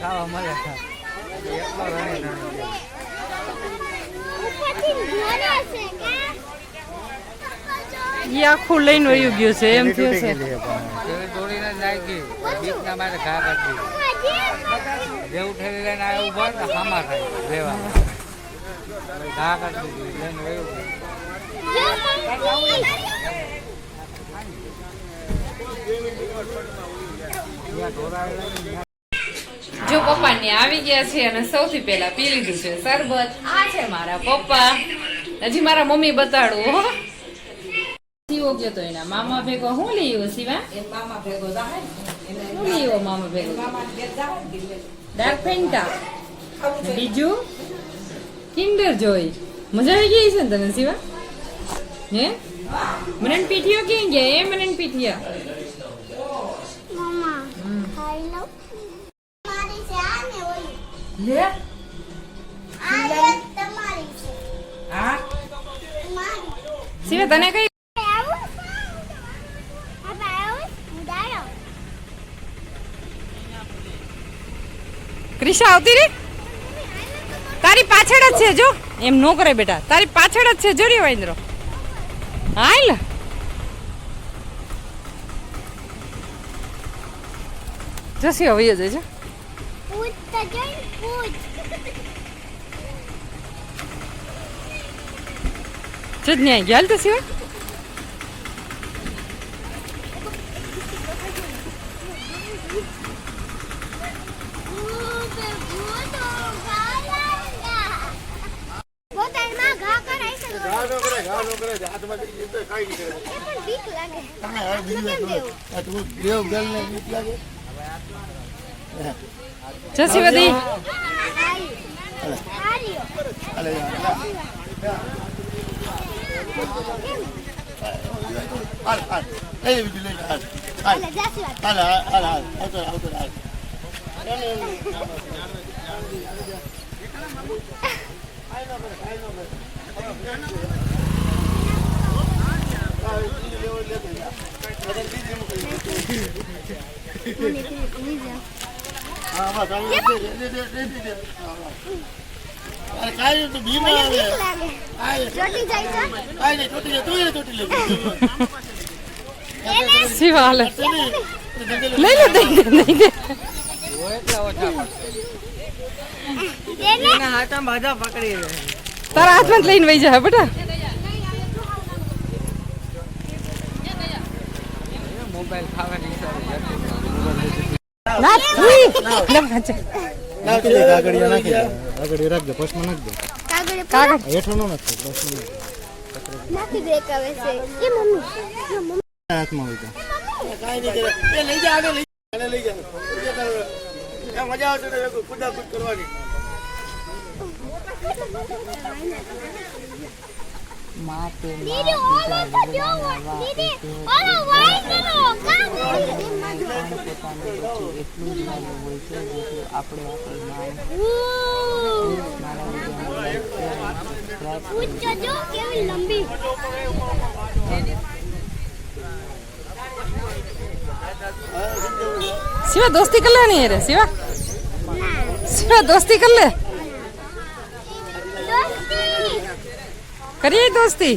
ખાવા મળે એટલો રણે ઉપરથી આખું લઈને વયું ગયું છે એમ થયું છે. જો પપ્પા ને આવી ગયા છે અને સૌથી પહેલા પી લીધું છે શરબત. આ છે મારા પપ્પા. હજી મારા મમ્મી બતાડું, હો. શિવો ગયો તો એના મામા ભેગો હું આવ્યો શિવા? હું લઈ આવ્યો મામા ભેગો ડાર્ક ફેન્ટા બીજું? કિન્ડર જોઈ મજા આવી ગઈ છે ને તને શિવા? હે? મને પીઠીઓ ક્યાં ગયા? એ મને પીઠિયા મમ્મા ખાઈ લઉં મારી છે આ ને ઓલી. લે? આ તમારી છે. આ શિવા તને કઈ આવું હવે આવું ઉડાડો ક્રિશા આવતી રે તારી પાછળ જ છે, જો. એમ નો કરે બેટા. તારી પાછળ જ છે. જોડી વાંદરો હાલ. જસી હવે જજે જો. જોઈ જ ન્યાય ગયા તો સિવાય ભૂત ભૂતો ગાલાંગા પોતાના ઘા કરાય છે ઘા નો કરે કરે હાથમાં કાઈ નહીં કરે. પણ બીક લાગે. દેવું? જસી વધી હાલ્યો હાલે. લાગે. ચોટી જાય છે એને શિવા હાલે. લઈ લે દઈ દે દઈ દે. તારા હાથમાં લઈને વહી જાય બેટા. મોબાઈલ ખાવાની હિસાબે ના ઉઈ લે વાંચે નાખી દે કાગળિયા નાખી દે કાગળિયા રાખજે પર્સમાં નાખી દે કાગળ કાગળ હેઠો નો નાખતો પર્સમાં નાખ. નાખી દે એક હવે છે એ મમ્મી એ મમ્મી હાથમાં હોય તો દીદી ઓલો તો જોવો દીદી ઓલો વાઈ કરો કામ ઉચ્ચ જો કેવી લંબી શિવા દોસ્તી કર લે નહીં રે શિવા. ના શિવા દોસ્તી કર લે. દોસ્તી. કરીએ દોસ્તી?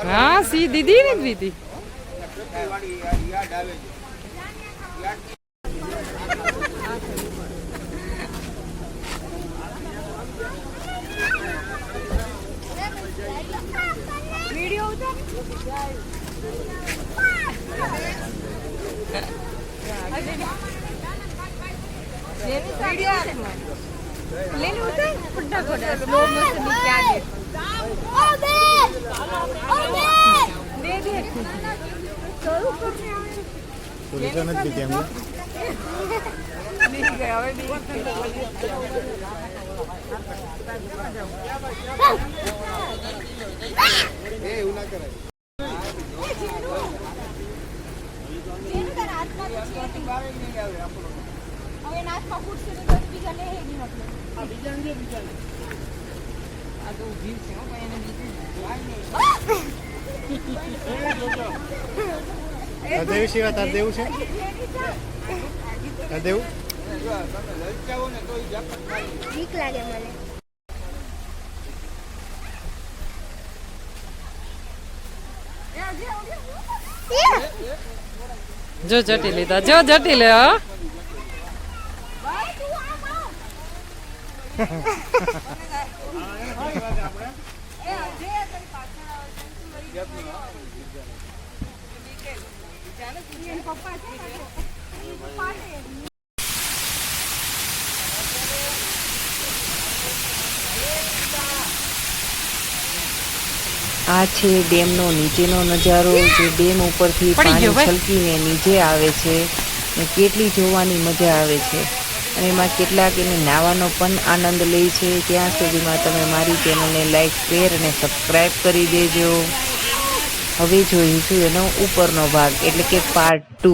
હા સી દીદી ને દીદી. લેને ઉતાર. ફટાફટ. બહુ મસ્ત આવે. ઓ બે ઓ બે દે દે કરું કરું પોલીસ નથી કીધી એમને જેનું તારા હાથમાં તો છે નહીં. હવે એના હાથમાં ફૂટશે તો દસ બીજા લે હે નહીં આપણે. તાર દેવું શિવા તાર દેવું છે? તાર દેવું? બીક લાગે મને. જો જટી લીધા જો જટી લે હા. આ છે ડેમનો નીચેનો નજારો જે ડેમ ઉપરથી પાણી છલકીને નીચે આવે છે ને કેટલી જોવાની મજા આવે છે. અને એમાં કેટલાક એને નાવાનો પણ આનંદ લે છે. ત્યાં સુધીમાં તમે મારી ચેનલને લાઈક શેર અને સબસ્ક્રાઈબ કરી દેજો. હવે જોઈશું એનો ઉપરનો ભાગ એટલે કે પાર્ટ ટુ